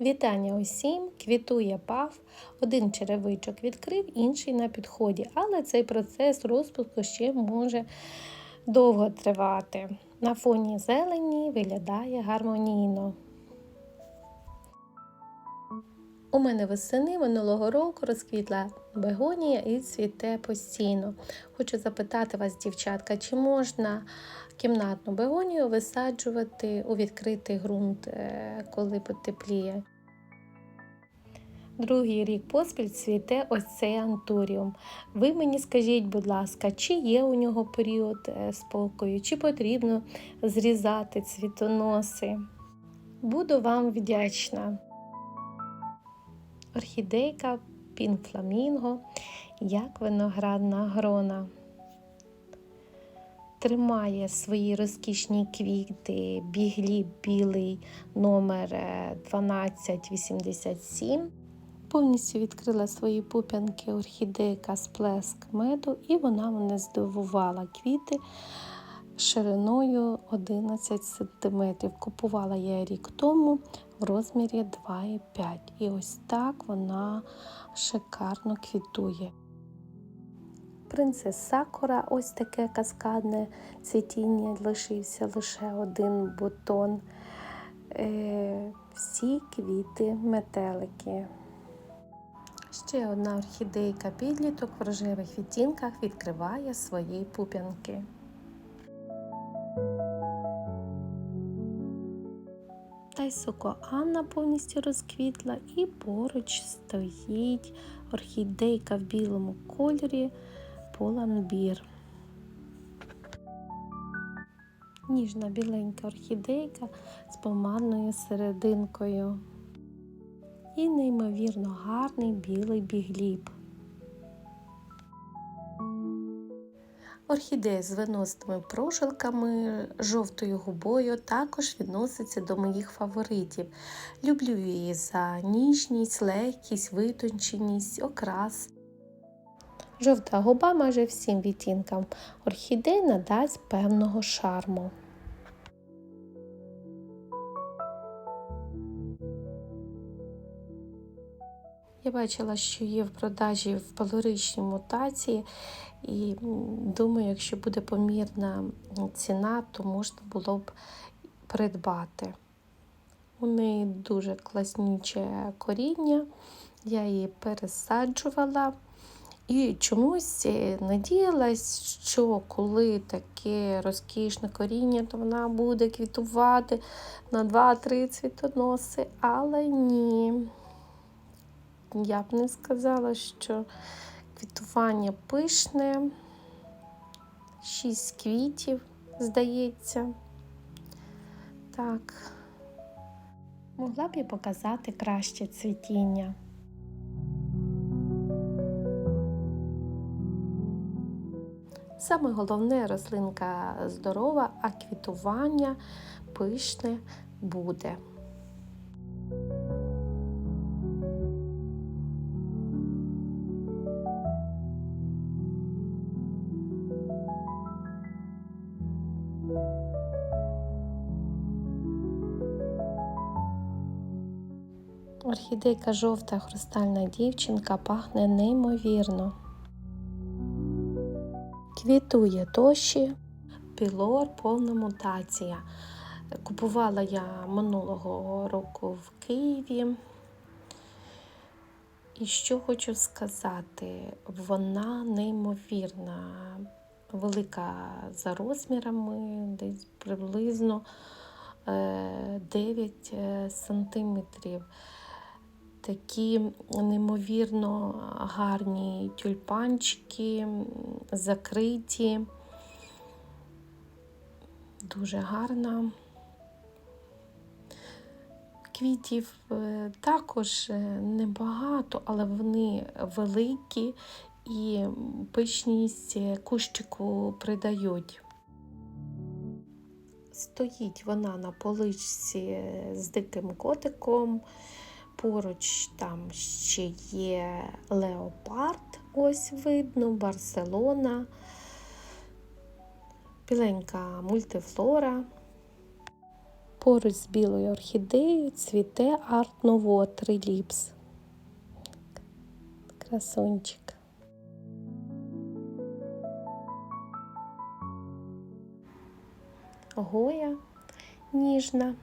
Вітання усім! Квітує пав, один черевичок відкрив, інший на підході, але цей процес розпуску ще може довго тривати. На фоні зелені виглядає гармонійно. У мене восени минулого року розквітла бегонія і цвіте постійно. Хочу запитати вас, дівчатка, чи можна кімнатну бегонію висаджувати у відкритий ґрунт, е, коли потепліє? Другий рік поспіль цвіте ось цей антуріум. Ви мені скажіть, будь ласка, чи є у нього період е, спокою, чи потрібно зрізати цвітоноси? Буду вам вдячна. Орхідейка Пінк Фламінго, як виноградна грона. Тримає свої розкішні квіти, біглі білий номер 1287. Повністю відкрила свої пуп'янки орхідейка сплеск меду, і вона мене здивувала квіти шириною 11 см. Купувала я рік тому в розмірі 2,5 І ось так вона шикарно квітує. Принцес Сакура, ось таке каскадне цвітіння, лишився лише один бутон. Е, всі квіти метелики. Ще одна орхідейка підліток в рожевих відтінках відкриває свої пуп'янки. Тайсоко Анна повністю розквітла і поруч стоїть орхідейка в білому кольорі поланбір. Ніжна біленька орхідейка з помадною серединкою. І неймовірно гарний білий бігліб. Орхідея з виносними прожилками, жовтою губою також відноситься до моїх фаворитів. Люблю її за ніжність, легкість, витонченість, окрас. Жовта губа майже всім відтінкам орхідей надасть певного шарму. Я бачила, що є в продажі в палоричній мутації, і думаю, якщо буде помірна ціна, то можна було б придбати. У неї дуже класніче коріння, я її пересаджувала. І чомусь надіялась, що коли таке розкішне коріння, то вона буде квітувати на 2-3 цвітоноси, але ні. Я б не сказала, що квітування пишне, шість квітів, здається. Так, могла б і показати краще цвітіння. Саме головне рослинка здорова, а квітування пишне буде. Орхідейка жовта хрустальна дівчинка пахне неймовірно. Квітує тоші, пілор, повна мутація. Купувала я минулого року в Києві. І що хочу сказати, вона неймовірна, велика за розмірами, десь приблизно 9 сантиметрів такі неймовірно гарні тюльпанчики, закриті, дуже гарна. Квітів е, також е, небагато, але вони великі і пишність кущику придають. Стоїть вона на поличці з диким котиком. Поруч там ще є Леопард, ось видно, Барселона, біленька мультифлора. Поруч з білою орхідеєю цвіте арт ново триліпс. Красунчик. Гоя ніжна.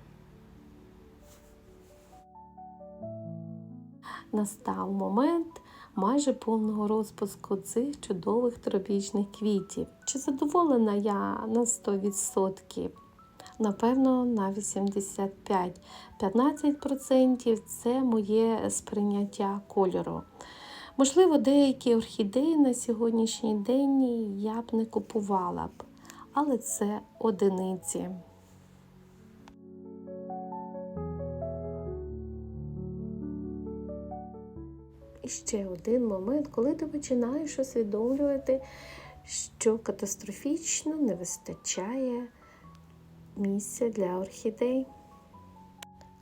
Настав момент майже повного розпуску цих чудових тропічних квітів. Чи задоволена я на 100%? Напевно, на 85. 15% це моє сприйняття кольору. Можливо, деякі орхідеї на сьогоднішній день я б не купувала б, але це одиниці. І ще один момент, коли ти починаєш усвідомлювати, що катастрофічно не вистачає місця для орхідей.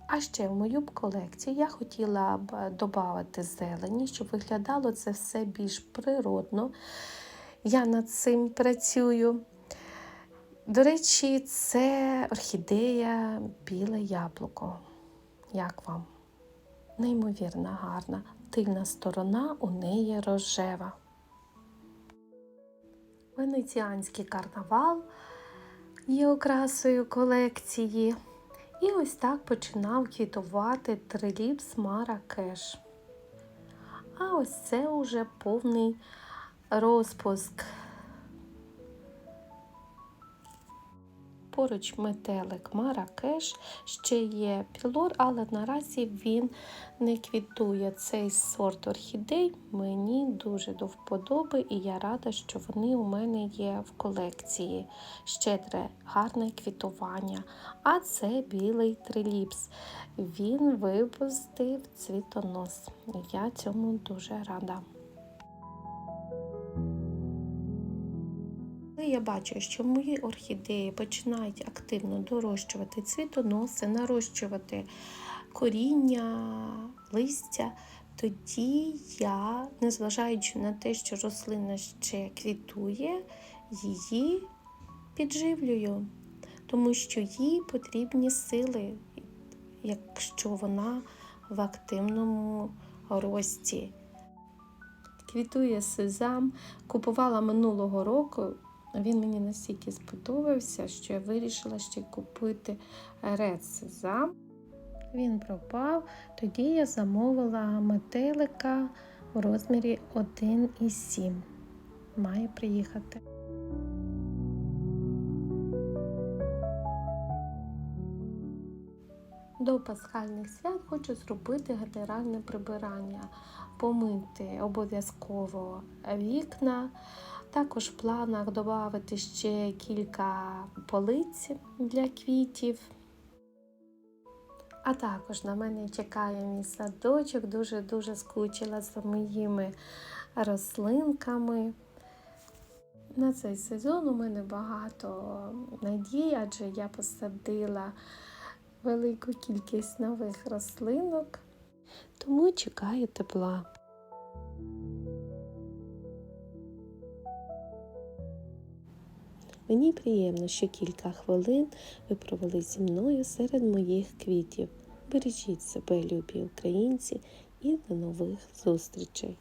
А ще в мою б колекцію я хотіла б додати зелені, щоб виглядало це все більш природно. Я над цим працюю. До речі, це орхідея біле яблуко. Як вам? Неймовірно гарна. Тильна сторона у неї рожева. Венеціанський карнавал є окрасою колекції. І ось так починав квітувати триліпс Маракеш. А ось це уже повний розпуск. Поруч метелик Маракеш, ще є пілор, але наразі він не квітує. Цей сорт орхідей мені дуже до вподоби, і я рада, що вони у мене є в колекції. Щедре, гарне квітування. А це білий триліпс. Він випустив цвітонос. Я цьому дуже рада. Я бачу, що мої орхідеї починають активно дорощувати цвітоноси, нарощувати коріння, листя, тоді я, незважаючи на те, що рослина ще квітує, її підживлюю, тому що їй потрібні сили, якщо вона в активному рості. Квітує сезам, купувала минулого року. Він мені настільки сподобався, що я вирішила ще купити ред. Він пропав, тоді я замовила метелика в розмірі 1,7. Має приїхати. До пасхальних свят хочу зробити генеральне прибирання, помити обов'язково вікна. Також в планах додати ще кілька полиць для квітів. А також на мене чекає мій садочок, дуже-дуже скучила за моїми рослинками. На цей сезон у мене багато надій, адже я посадила велику кількість нових рослинок, тому чекаю тепла. Мені приємно, що кілька хвилин ви провели зі мною серед моїх квітів. Бережіть себе, любі українці, і до нових зустрічей!